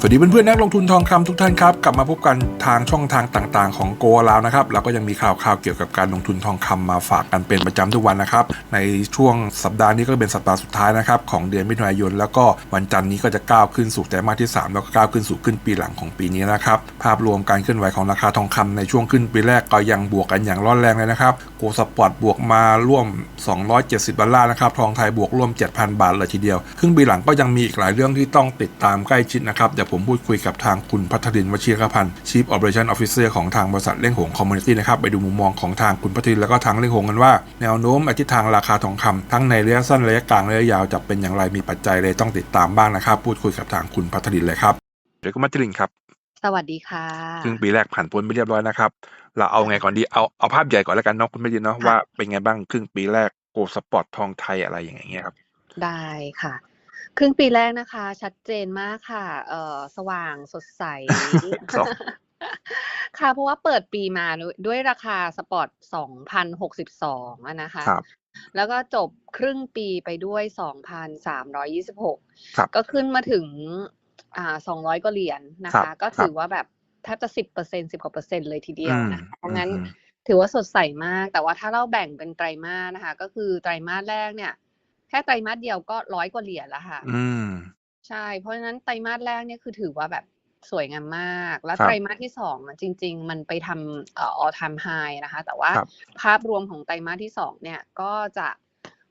สวัสดีเพื่อนๆนักลงทุนทองคำทุกท่านครับ กลับมาพบกันทางช่องทางต่างๆ ของโกลาวนะครับเราก็ยังมีข่าวข่าวๆเกี่ยวกับการลงทุนทองคำมาฝากกันเป็นประจำทุกวันนะครับ ในช่วงสัปดาห์นี้ก็เป็นสัปดาห์สุดท้ายนะครับของเดือนมิถุนายน แล้วก็วันจันทร์นี้ก็จะก้าวขึ้นสู่ไตรมาสที่ 3 แล้วก็ก้าวขึ้นสู่ขึ้นปีหลังของปีนี้นะครับภาพรวมการเคลื่อนไหวของราคาทองคำในช่วงขึ้นปีแรกก็ยังบวกกันอย่างร้อนแรงเลยนะครับโกลสปอร์ตบวกมาร่วม 270ดอลลาร์นะครับทองไทยบวกร่วม 7,000 บาทเลยทีเดียวครึ่งปีหลังก็ยังมีอีกหลายเรื่องที่ต้องติดตามใกล้ชิดนะครับเดี๋ยวผมพูดคุยกับทางคุณพัทรินทร์วชิรพันธ์ Chief Operation Officer ของทางบริษัทเล่งหงคอมมูนิตี้นะครับ ไปดูมุมมองของทางคุณพัทรินทร์แล้วก็ทางเล่งหงกันว่า แนวโน้มอทิศทางราคาทองคำทั้งในระยะสั้นระยะกลางระยะยาวจะเป็นอย่างไรมีปัจจัยเลยต้องติดตามบ้างนะครับ พูดคุยกับทางคุณพัทรินทร์เลยครับเดี๋ยวคุณพัทรินทร์ครับสวัสดีค่ะครึ่งปีแรกผ่านพ้นไปเรียบร้อยนะครับ เราเอาไงก่อนดีเอาเอาภาพใหญ่ก่อนแล้วกันเนาะคุณพัทรินทร์เนาะค่ะว่าเป็นไงบ้างครึ่งปีแรกโกลสปอร์ตทองไทยอะไรอย่างเงี้ยครับได้ค่ะ ครึ่งปีแรกนะคะ ชัดเจนมากค่ะ เอ่อสว่างสดใสสองค่ะเพราะว่าเปิดปีมาด้วยด้วยราคาสปอร์ต2,062อะนะคะครับแล้วก็จบครึ่งปีไปด้วย 2,326ครับก็ขึ้นมาถึงอ่า200กว่าเหรียญนะครัคะบก็ครัถืบอว่าแบบแทบจะ10% 10กว่าเปอร์เซ็นต์เลยทีเดียวอืมนะคะเพราะอืงั้นมถือว่าสดใสมาก แต่ว่าถ้าเราแบ่งเป็นไตรมาสนะคะ ก็คือไตรมาสแรกเนี่ย แค่ไตรมาสเดียวก็ร้อยกว่าเหรียญแล้วค่ะ อืม ใช่ เพราะฉะนั้นไตรมาสแรกเนี่ยคือถือว่าแบบสวยงามมาก แล้วครับไตรมาสที่สองอะจริง ๆ มันไปทำเอ่อ all time high นะคะ แต่ว่าครับภาพรวมของไตรมาสที่สองเนี่ยก็จะ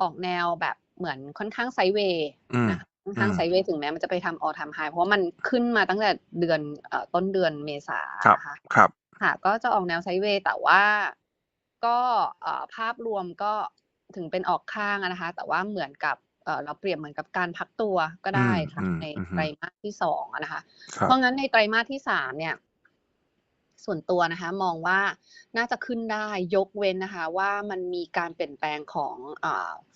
ออกแนวแบบเหมือนค่อนข้างไซด์เวย์อืมนะคะค่อนข้างอืมไซด์เวย์ถึงแม้มันจะไปทำ all time high เพราะว่ามันขึ้นมาตั้งแต่เดือนเอ่อต้นเดือนเมษาครับนะคะครับ ค่ะ ก็จะออกแนวไซด์เวย์แต่ว่าก็เอ่อภาพรวมก็ ถึงเป็นออกข้างอะนะคะ แต่ว่าเหมือนกับเอ่อเราเปรียบเหมือนกับการพักตัวก็อืได้มค่ะอืมในอืมไตรมาสที่สองอะนะคะครับเพราะงั้นในไตรมาสที่สามเนี่ย ส่วนตัวนะคะ มองว่าน่าจะขึ้นได้ยกเว้นนะคะ ว่ามันมีการเปลี่ยนแปลงของ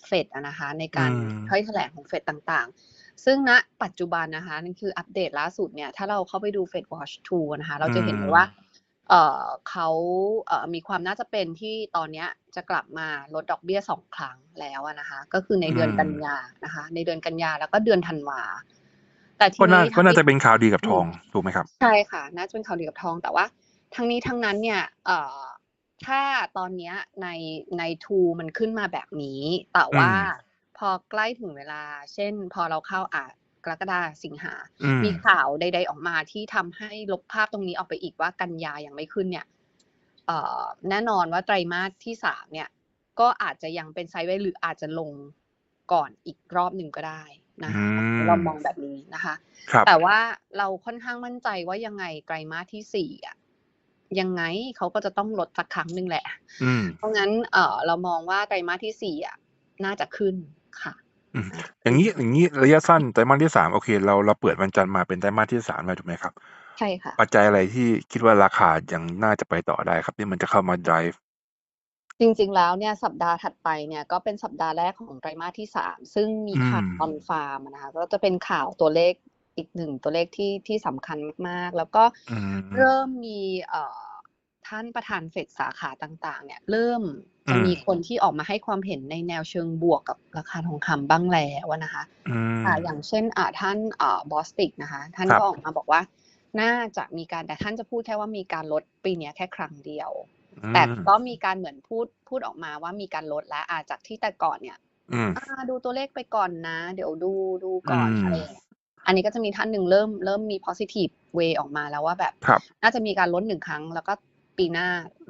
เฟดนะคะ ในการอืมถ้อยแถลงของเฟดต่างๆ ซึ่งณปัจจุบันนะคะนั่นคืออัปเดตล่าสุดเนี่ย ถ้าเราเข้าไปดู Fed Watch 2นะคะ เราจะเห็นเลยว่า เอ่อเขาเอ่อมีความน่าจะเป็นที่ตอนเนี้ยจะกลับมาลดดอกเบี้ยสองครั้งแล้วอะนะคะก็คือในเดือนอืมกันยานะคะ ในเดือนกันยาแล้วก็เดือนธันวาแต่ทีก็น่านี้ก็น่าทั้งจะเป็นข่าวดีกับอืทมองถูกไหมครับ ใช่ค่ะ น่าจะเป็นข่าวดีกับทอง แต่ว่าทั้งนี้ทั้งนั้นเนี่ยเอ่อถ้าตอนเนี้ยในในทูมันขึ้นมาแบบนี้ แต่อืว่ามพอใกล้ถึงเวลา เช่น พอเราเข้าอะ กรกฎาสิงหาอืมมีข่าวใด ๆออกมาที่ทำให้ลบภาพตรงนี้ออกไปอีกว่ากันยายังไม่ขึ้นเนี่ยเอ่อแน่นอนว่าไตรมาสที่สามเนี่ย ก็อาจจะยังเป็นไซด์เวย์หรืออาจจะลงก่อนอีกรอบหนึ่งก็ได้นะอืคะมเรามองแบบนี้นะคะครับแต่ว่าเราค่อนข้างมั่นใจว่ายังไงไตรมาสที่สี่อะยังไงเขาก็จะต้องลดสักครั้งหนึ่งแหละอืมเพราะงั้นเออเรามองว่าไตรมาสที่สี่อะน่าจะขึ้นค่ะ อืม อย่างนี้ อย่างนี้ระยะสั้น ไตรมาสที่สามโอเค เรา เราเปิดวันจันทร์มาเป็นไตรมาสที่สามแล้ว ถูกไหมครับ ใช่ค่ะ ปัจจัยอะไรที่คิดว่าราคายังน่าจะไปต่อได้ครับ ที่มันจะเข้ามา drive จริง ๆ แล้วเนี่ยสัปดาห์ถัดไปเนี่ย ก็เป็นสัปดาห์แรกของไตรมาสที่สามซึ่งมีอืข่าวมออนฟาร์มนะคะ ก็จะเป็นข่าวตัวเลขอีกหนึ่งตัวเลขที่ ที่สำคัญมาก ๆ แล้วก็อืมเริ่มมี เอ่อ ท่านประธานเฟดสาขาต่าง ๆ เนี่ย เริ่มอืจะมมีคนที่ออกมาให้ความเห็นในแนวเชิงบวกกับราคาทองคำบ้างแล้วนะคะอืมอ่าอย่างเช่นอ่าท่านอ่าบอสติกนะคะ ท่านครับก็ออกมาบอกว่า น่าจะมีการแต่ท่านจะพูดแค่ว่ามีการลดปีเนี้ยแค่ครั้งเดียวอืแต่มก็มีการเหมือนพูดพูดออกมาว่ามีการลดแล้วอาจากที่แต่ก่อนเนี่ยอืมอ่าดูตัวเลขไปก่อนนะ เดี๋ยวดูดูอืก่อนมอะไรอย่างเงี้ยอันนี้ก็จะมีท่านหนึ่งเริ่มเริ่มมี positive way ออกมาแล้วว่าแบบครับน่าจะมีการลดหนึ่งครั้ง แล้วก็ ปีหน้า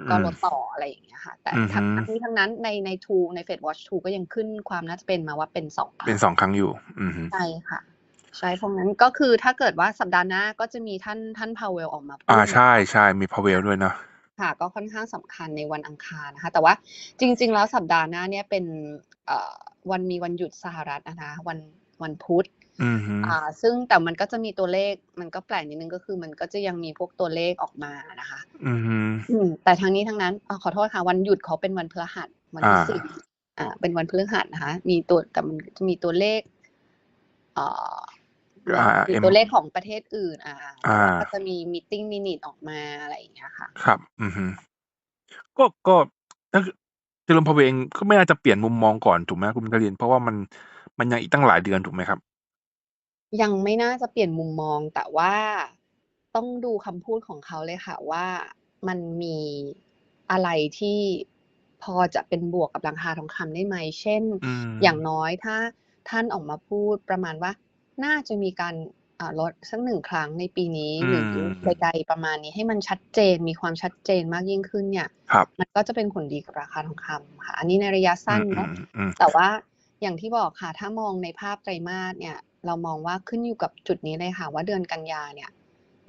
ก็อืมลดต่ออะไรอย่างเงี้ยค่ะ แต่อือฮึทั้งทั้งนี้ทั้งนั้นในในทูใน Fed Watch 2ก็ยังขึ้นความน่าจะเป็นมาว่าเป็นสองครั้เป็นงสองครั้งอยู่อืมใช่ค่ะใช่เพราะงั้นก็คือถ้าเกิดว่าสัปดาห์หน้าก็จะมีท่านท่านพาวเวลออกมาพูอ่าดใช่ใช่มีพาเวลด้วยเนาะค่ะ ก็ค่อนข้างสำคัญในวันอังคารนะคะ แต่ว่าจริง ๆ แล้วสัปดาห์หน้าเนี่ยเป็นเอ่อวันมีวันหยุดสหรัฐนะคะ วันวันพุธ อืมฮึอ่า ซึ่งแต่มันก็จะมีตัวเลขมันก็แปลกนิดนึงก็คือมันก็จะยังมีพวกตัวเลขออกมานะคะ อืมฮึอืมแต่ทั้งนี้ทั้งนั้นอ่าขอโทษค่ะ วันหยุดเขาเป็นวันพฤหัสวันที่อ่าสี่อ่า เป็นวันพฤหัสนะคะ มีตัวแต่มันจะมีตัวเลขเอ่ออ่ามีเอ็มตัวเลขของประเทศอื่นอ่าอ่าก็จะมีมิ팅มินิทออกมาอะไรอย่างเงี้ยค่ะ ครับ อืมฮึก็ก็ถ้าเจอร์มพาเวลเองก็ไม่น่าจะเปลี่ยนมุมมองก่อนถูกไหมคุณกลินเพราะว่ามันมันยังอีกตั้งหลายเดือนถูกไหมครับ ยังไม่น่าจะเปลี่ยนมุมมอง แต่ว่าต้องดูคำพูดของเขาเลยค่ะว่ามันมีอะไรที่พอจะเป็นบวกกับราคาทองคำได้ไหม เช่นอืมอย่างน้อยถ้าท่านออกมาพูดประมาณว่า น่าจะมีการอ่าลดสักหนึ่งครั้งในปีนี้หรือมใดๆประมาณนี้ให้มันชัดเจนมีความชัดเจนมากยิ่งขึ้นเนี่ยครับมันก็จะเป็นผลดีกับราคาทองคำค่ะ อันนี้ในระยะสั้นอืมเนาะอืมอืมแต่ว่าอย่างที่บอกค่ะ ถ้ามองในภาพไตรมาสเนี่ย เรามองว่าขึ้นอยู่กับจุดนี้เลยค่ะ ว่าเดือนกันยาเนี่ย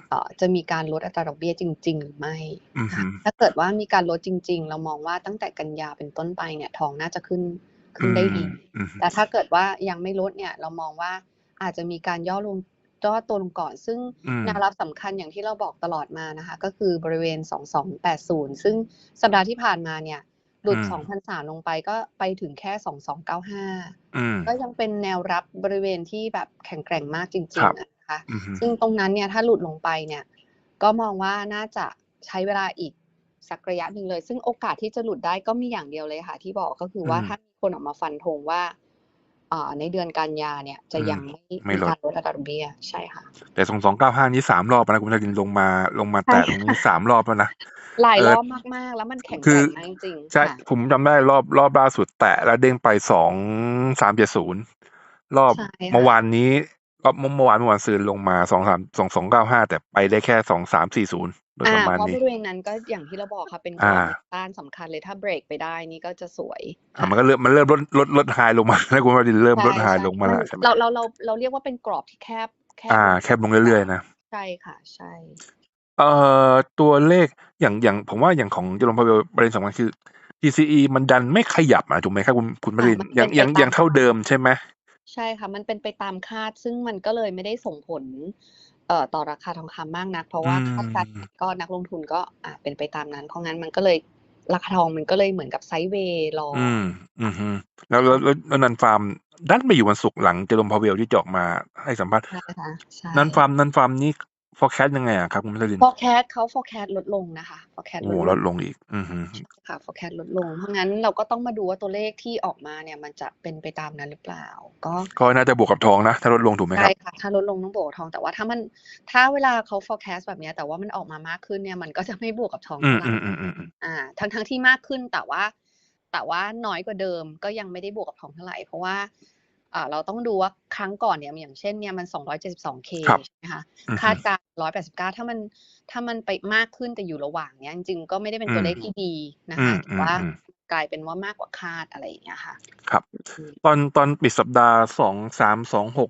เอ่อจะมีการลดอัตราดอกเบี้ยจริง ๆ หรือไม่อืมค่ะถ้าเกิดว่ามีการลดจริง ๆ เรามองว่าตั้งแต่กันยาเป็นต้นไปเนี่ยทองน่าจะขึ้นขึ้นได้ดีอืมแต่ถ้าเกิดว่ายังไม่ลดเนี่ย เรามองว่าอาจจะมีการย่อลงย่อตัวลงก่อน ซึ่งอืมแนวรับสำคัญอย่างที่เราบอกตลอดมานะคะ ก็คือบริเวณ 2280 ซึ่งสัปดาห์ที่ผ่านมาเนี่ย หลุดอืม2,003 ลงไปก็ไปถึงแค่ 2295อืมก็ยังเป็นแนวรับบริเวณที่แบบแข็งแกร่งมากจริครังบๆอะนะคะอืมซึ่งตรงนั้นเนี่ยถ้าหลุดลงไปเนี่ย ก็มองว่าน่าจะใช้เวลาอีกสักระยะหนึ่งเลย ซึ่งโอกาสที่จะหลุดได้ก็มีอย่างเดียวเลยค่ะ ที่บอกก็คือว่าอืมถ้ามีคนออกมาฟันธงว่าอ่า ในเดือนกันยาเนี่ยจะอืมยังไม่ไม่มีลดการลดอัตราดอกเบี้ยใช่ค่ะ แต่สองสองเก้าห้านี้สามรอบแล้วนะคุณธนินลงมาลงมาแตะใช่ตรงนี้สามรอบแล้วนะหลายเออรอบมากๆ แล้วมันแข็งคืแกอร่งมากจริงๆใช่ค่ะผมจำได้รอบรอบล่าสุดแตะแล้วเด้งไปสองสามเจ็ดศูนย์รอบใช่ค่ะเมื่อวานนี้ รอบเมื่อวานเมื่อวานซืนลงมาสองสามสองสองเก้าห้าแต่ไปได้แค่สองสามสี่ศูนย์โดยอ่าประมาณเพราะนี้บริเวณนั้นก็อย่างที่เราบอกค่ะเป็นกรอ่าอบต้านสำคัญเลยถ้าเบรกไปได้นี่ก็จะสวยอะมันก็เริ่มมันเริ่มลดลดลดไฮลงมาแล้วคุณธนินเริ่มลดไฮใช่ลงมาใช่แล้วใช่ไหมเราเราเราเราเรียกว่าเป็นกรอบที่แคบแคบอ่าลงแคบลงเรื่อยๆนะใช่ค่ะใช่เอ่อตัวเลขอย่างอย่างผมว่าอย่างของเจอร์มพาเวลประเด็นสำคัญคือ PCE มันดันไม่ขยับอะถูกไหมครับคุณคุณปรินอ่ามันยังเป็นไปยังตามยังเท่าเดิมใช่ไหม ใช่ค่ะ มันเป็นไปตามคาด ซึ่งมันก็เลยไม่ได้ส่งผล เอ่อ ต่อราคาทองคำมากนัก เพราะว่าอืมคาดการณ์ก็นักลงทุนก็ อ่า เป็นไปตามนั้น เพราะงั้นมันก็เลย ราคาทองมันก็เลยเหมือนกับไซด์เวย์รอออืม อืมฮึ แล้ว แล้ว แล้ว แล้วนันฟาร์ม ดันไปอยู่วันศุกร์หลังเจอร์มพาเวลที่จะออกมาให้สัมภาษณ์ ใช่ค่ะ ใช่ นันฟาร์ม นันฟาร์มนี้ forecast ยังไงอะครับคุณปริน forecast เขา forecast ลดลงนะคะ forecast โอ้ลดลลดงลงอีก อืมฮึค่ะ forecast ลดลง เพราะงั้นเราก็ต้องมาดูว่าตัวเลขที่ออกมาเนี่ยมันจะเป็นไปตามนั้นหรือเปล่า ก็ก็น่าจะบวกกับทองนะ ถ้าลดลงถูกไหมคใช่รับค่ะ ถ้าลดลงต้องบวกกับทอง แต่ว่าถ้ามันถ้าเวลาเขา forecast แบบเนี้ยแต่ว่ามันออกมามากขึ้นเนี่ยมันก็จะไม่บวกกับทองอืมเท่าไหร่อืมอืมอืมอืมอ่า ทั้งทั้งที่มากขึ้นแต่ว่า แต่ว่าน้อยกว่าเดิมก็ยังไม่ได้บวกกับทองเท่าไหร่เพราะว่าอ่า เราต้องดูว่าครั้งก่อนเนี่ยอย่างเช่นเนี่ยมัน 272k ครับใช่ไหมคะอืมคาดการณ์189 ถ้ามันถ้ามันไปมากขึ้นแต่อยู่ระหว่างเนี้ยจริงๆก็ไม่ได้เป็นตัวเลขอืมที่ดีนะอืคะมแต่ว่าอืมกลายเป็นว่ามากกว่าคาดอะไรอย่างเงี้ยค่ะ ครับอืมตอนตอนปิดสัปดาห์สองสามสองหก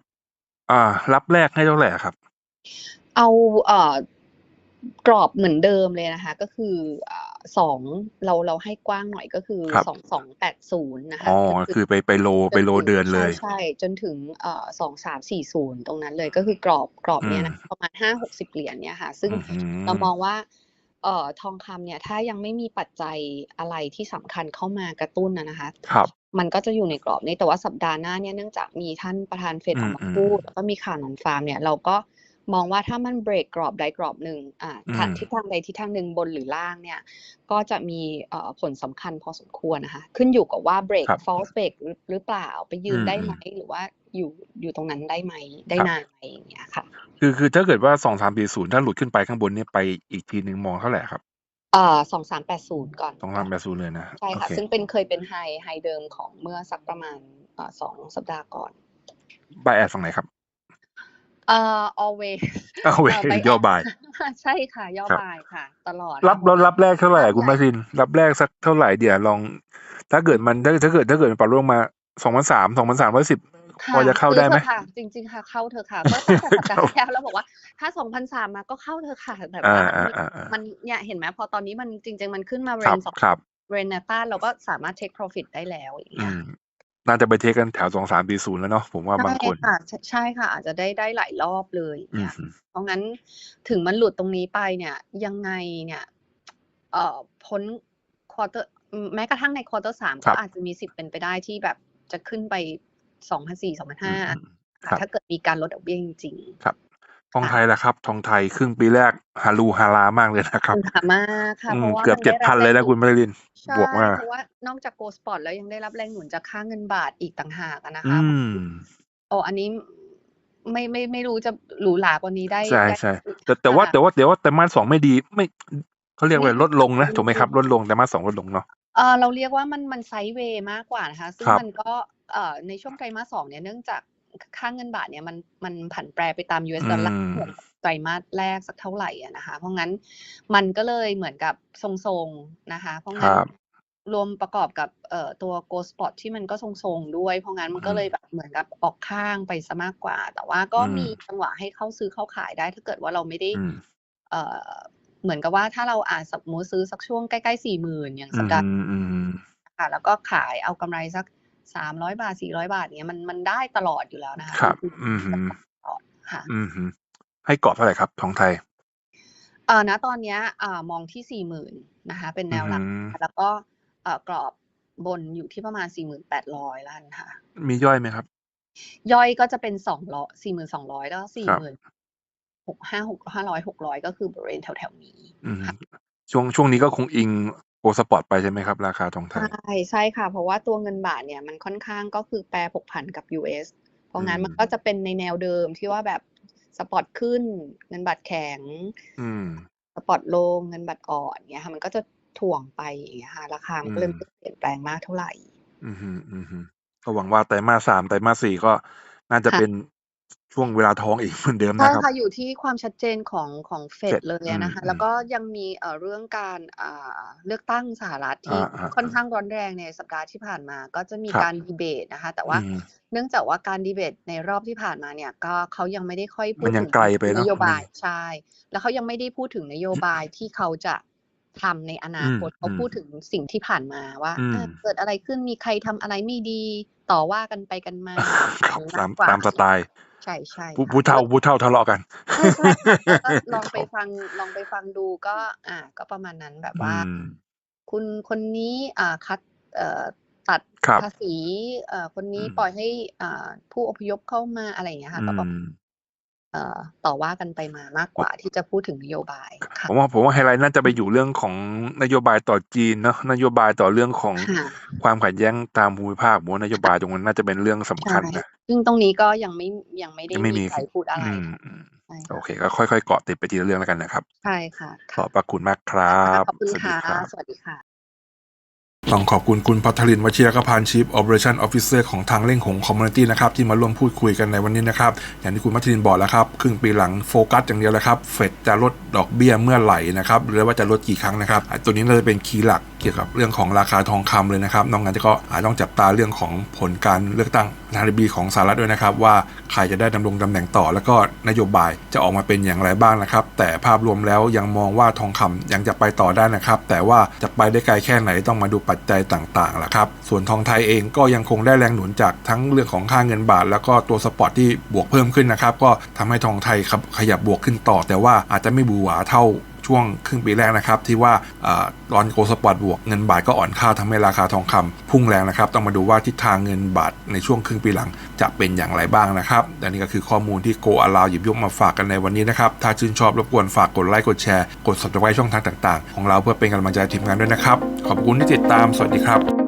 อ่า รับแรกให้เท่าไหร่ครับ เอาเอ่อกรอบเหมือนเดิมเลยนะคะ ก็คืออ่า สองเราเราให้กว้างหน่อยก็คือครับสองสองแปดศูนย์นะคะอ๋อก็คือไปไปโลไปโลเดือนเลยใช่ใช่จนถึงเอ่อสองสามสี่ศูนย์ตรงนั้นเลยก็คือกรอบกรอบเนี่ยนะอืมประมาณห้าหกสิบเหรียญเนี่ยค่ะ ซึ่งอื้อหือเรามองว่าเอ่อทองคำเนี่ยถ้ายังไม่มีปัจจัยอะไรที่สำคัญเข้ามากระตุ้นนะนะคะครับมันก็จะอยู่ในกรอบนี้แต่ว่าสัปดาห์หน้าเนี่ยเนื่องจากมีท่านประธานเฟดอือมอกมาอืมพูดแล้วก็มีข่าวนอนฟาร์มเนี่ยเราก็ มองว่าถ้ามันเบรกกรอบใดกรอบหนึ่งอ่าอืมทางทิศทางใดทิศทางหนึ่งบนหรือล่างเนี่ย ก็จะมีเอ่อผลสำคัญพอสมควรนะคะ ขึ้นอยู่กับว่าเบรกครับ false break หรือหรือเปล่าไปยืนอืมได้อืมไหมหรือว่าอยู่อยู่ตรงนั้นได้ไหมได้ครับนานไหมอย่างเงี้ยค่ะ คือคือถ้าเกิดว่าสองสามปีศูนย์ถ้าหลุดขึ้นไปข้างบนเนี่ยไปอีกทีหนึ่งมองเท่าไหร่ครับเอ่อสองสามแปดศูนย์ก่อนสองสามแปดศูนย์เลยนะใช่โอค่ะเคซึ่งเป็นเคยเป็นไฮไฮเดิมของเมื่อสักประมาณเอ่อสองสัปดาห์ก่อนบายแอดฝั่งไหนครับ เอ่อ always เอาเว้ยเอ่อ buy ย่อบาย ใช่ค่ะ ย่อครับบายค่ะ ตลอดรับค่ะรับรับแรกเท่าไหร่รับคุณแรกมาซิน รับแรกสักเท่าไหร่เดี๋ยวลอง ถ้าเกิดมันถ้าถ้าเกิดถ้าเกิดมันปรับลงมาสองพันสามสองพันสามร้อยสิบ ค่ะพอจะเข้าได้ไหมซื้อถอะค่ะ จริง ๆ ค่ะ เข้าเถอะค่ะ ก็ตั้งแต่สัปดาห์ที่แล้วเราบอกว่า ถ้าสองพันสามมาก็เข้าเถอะค่ะแต่อ่าว่าอ่าอ่าอ่ามันเนี่ยเห็นไหมพอตอนนี้มันจริง ๆ มันขึ้นมาเรครับนสองครับ เรนนาต้าเราก็สามารถ take profit ได้แล้วอย่างอืเงี้ยม น่าจะไปเทคกันแถวสองสามปีศูนย์แล้วเนาะผมว่าบางคนใช่ค่ะใช่ใช่ค่ะ อาจจะได้ได้หลายรอบเลยอย่างอืเงี้มยเพราะงั้นถึงมันหลุดตรงนี้ไปเนี่ย ยังไงเนี่ยเอ่อพ้นควอเตอร์แม้กระทั่งในควอเตอร์สามครัก็บอาจจะมีสิทธิ์เป็นไปได้ที่แบบจะขึ้นไปสองพันสี่สองพันอืห้ามอืมครับถ้าเกิดมีการลดดอกเบี้ยจริงครับ ทองไทยล่ะครับ ทองไทยครึ่งปีแรกฮารูฮารามากเลยนะๆครับคุณถามมากค่ะอืเพมราะว่าเกือบมันเจ็ดได้พัรันบเลยแรนะงคุณมาริลินใช่บวกมากเพราะว่านอกจากโกลสปอร์ตแล้วยังได้รับแรงหนุนจากค่าเงินบาทอีกต่างหากอะนะอืคะมโอ้อันนี้ไม่ไม่ไม่รู้จะหรูหรากว่านี้ได้ ใช่ได้ใช่แต่แต่ว่าค่ะแต่ว่าแต่ว่าแต่มาสสองไม่ดีไม่เขาเรียกว่าไม่ลดลงนะไม่ถูกไหมครับ ลดลงแต่มาสสองลดลงเนาะเออเราเรียกว่ามันมันไซด์เวย์มากกว่านะคะ ซึ่งครับมันก็เอ่อในช่วงไตรมาสสองเนี่ยเนื่องจาก ค่าเงินบาทเนี่ยมันมันผันแปรไปตาม US ดอลลาร์เหมือนไตรมาสแรกสักเท่าไหร่อะนะคะ เพราะงั้นมันก็เลยเหมือนกับทรงๆนะคะ เพราะคงั้นรับรวมประกอบกับเอ่อตัว Go Spot ที่มันก็ทรงๆด้วย เพราะงั้นมันก็อืมเลยแบบเหมือนกับออกข้างไปซะมากกว่า แต่ว่าก็อืมมีจังหวะให้เข้าซื้อเข้าขายได้ ถ้าเกิดว่าเราไม่ได้อืมเอ่อเหมือนกับว่าถ้าเราอ่านสมมุติซื้อสักช่วงใกล้ๆสี่หมื่นอย่างอืสัปมดาห์อืมอืมค่ะแล้วก็ขายเอากำไรสัก สามร้อยบาทสี่ร้อยบาทเนี้ยมันมันได้ตลอดอยู่แล้วนะคะครับคืออืมฮึตลอดค่ะ อืมฮึให้กรอบเท่าไหร่ครับทองไทยเอ่อณตอนเนี้ยอ่ามองที่สี่หมื่นนะคะ เป็นแนวรับอืมแล้วก็เอ่อกรอบบนอยู่ที่ประมาณสี่หมื่นแปดร้อยล้านค่ะ มีย่อยไหมครับ ย่อยก็จะเป็นสองร้อยสี่หมื่นสองร้อยแล้วสี่ครับหมื่นหกห้าหกห้าร้อยหกร้อยก็คือบริเวณแถวๆนี้อืมช่วงช่วงนี้ก็คงอิง โกสปอร์ตไปใช่ไหมครับ ราคาทองไทใช่ยใช่ค่ะ เพราะว่าตัวเงินบาทเนี่ยมันค่อนข้างก็คือแปรผกผันกับ US เพราะงั้นอืมมันก็จะเป็นในแนวเดิมที่ว่าแบบสปอร์ตขึ้น เงินบาทแข็งอืมสปอร์ตลงเงินบาทอ่อนเนี่ยค่ะ มันก็จะถ่วงไปอย่างเงี้ยค่ะราคามันก็เลยอืมไม่เปลี่ยนแปลงมากเท่าไหร่ อืมฮึอืมฮึก็หวังว่าไตรมาสสามไตรมาสสี่ก็น่าจะค่ะเป็น ช่วงเวลาทองอีกเหมือนเดิมใช่นะครับ ค่ะ อยู่ที่ความชัดเจนของของเฟด Fed เลยอะนะคะ อืมแล้วก็ยังมีเอ่อเรื่องการอ่าเลือกตั้งสหรัฐที่อ่าอ่าค่อนข้างร้อนแรงในสัปดาห์ที่ผ่านมา ก็จะมีครับ การดีเบตนะคะ แต่ว่าอืมเนื่องจากว่าการดีเบตในรอบที่ผ่านมาเนี่ยก็เขายังไม่ได้ค่อยพูมัดนยัถึงงไกลไปเนอะนโยบายอืมใช่ แล้วเขายังไม่ได้พูดถึงนโยบายที่เขาจะทำในอนาคตอืมเขาพูดถึงสิ่งที่ผ่านมาว่าอืมเออเกิดอะไรขึ้นมีใครทำอะไรไม่ดีต่อว่ากันไปกันมาครับอย่งนี้ตามกกว่ตามสไตล์ ใช่ใช่ผู้ค่ะผู้เฒ่าผู้เฒ่าทะเลาะกัน ใช่ใช่ค่ะก็ลองไปครับฟังลองไปฟังดูก็ อ่า ก็ประมาณนั้นแบบอืว่ามคุณคนนี้อ่าคัดเอ่อตัดครับภาษีเอ่อคนนี้อืม ปล่อยให้อ่าผู้อพยพเข้ามาอะไรอย่างเงี้ยค่ะอืก็แบบมเอ่อ ต่อว่ากันไปมามากกว่าที่จะพูดถึงนโยบายค่ะผมว่าผมว่าไฮไลท์น่าจะไปอยู่เรื่องของนโยบายต่อจีนเนาะนโยบายต่อเรื่องของค่ะความขัดแย้งตามภูมิภาคผมว่านโยบายตรงนั้นน่าจะเป็นเรื่องสำคัญใช่นะซึ่งตรงนี้ก็ยังไม่ยังไม่ได้ยังไม่มีมีใครพูดอะไรอืมค่ะอืมใช่โอค่ะเค ก็ค่อยๆเกาะติดไปทีละเรื่องแล้วกันนะครับ ใช่ค่ะ ขอบพระคุณมากครับ ขอบคุณสวัสดีค่ะครับสวัสดีค่ะ ต้องขอบคุณคุณพัทรินวชิรกพันธ์ Chief Operation Officer ของทางเล่งหงคอมมูนิตี้นะครับที่มาร่วมพูดคุยกันในวันนี้นะครับ อย่างที่คุณพัทรินบอกแล้วครับ ครึ่งปีหลังโฟกัสอย่างเดียวเลยครับ เฟดจะลดดอกเบี้ยเมื่อไหร่นะครับหรือว่าจะลดกี่ครั้งนะครับ ตัวนี้น่าจะเป็นคีย์หลักเกี่ยวกับเรื่องของราคาทองคำเลยนะครับ นอกจากนั้นก็อาจต้องจับตาเรื่องของผลการเลือกตั้งประธานาธิบดีของสหรัฐด้วยนะครับ ว่าใครจะได้ดำรงตำแหน่งต่อ แล้วก็นโยบายจะออกมาเป็นอย่างไรบ้างนะครับ แต่ภาพรวมแล้วยังมองว่าทองคำยังจะไปต่อได้นะครับ แต่ว่าจะไปได้ไกลแค่ไหนต้องมาดูปัจจัยต่างๆล่ะครับ ส่วนทองไทยเองก็ยังคงได้แรงหนุนจากทั้งเรื่องของค่าเงินบาท แล้วก็ตัวสปอตที่บวกเพิ่มขึ้นนะครับ ก็ทำให้ทองไทยครับขยับบวกขึ้นต่อ แต่ว่าอาจจะไม่บูหวาเท่า ช่วงครึ่งปีแรกนะครับ ที่ว่าอาตอนโกลสปอร์ตบวกเงินบาทก็อ่อนค่าทำให้ราคาทองคำพุ่งแรงนะครับ ต้องมาดูว่าทิศทางเงินบาทในช่วงครึ่งปีหลังจะเป็นอย่างไรบ้างนะครับและนี่ก็คือข้อมูลที่โกอาลาวหยิบยกมาฝากกันในวันนี้นะครับ ถ้าชื่นชอบรบกวนฝากกดไลค์กดแชร์กด subscribe ช่องทางต่าง ๆ ของเราเพื่อเป็นกำลังใจทีมงานด้วยนะครับ ขอบคุณที่ติดตามสวัสดีครับ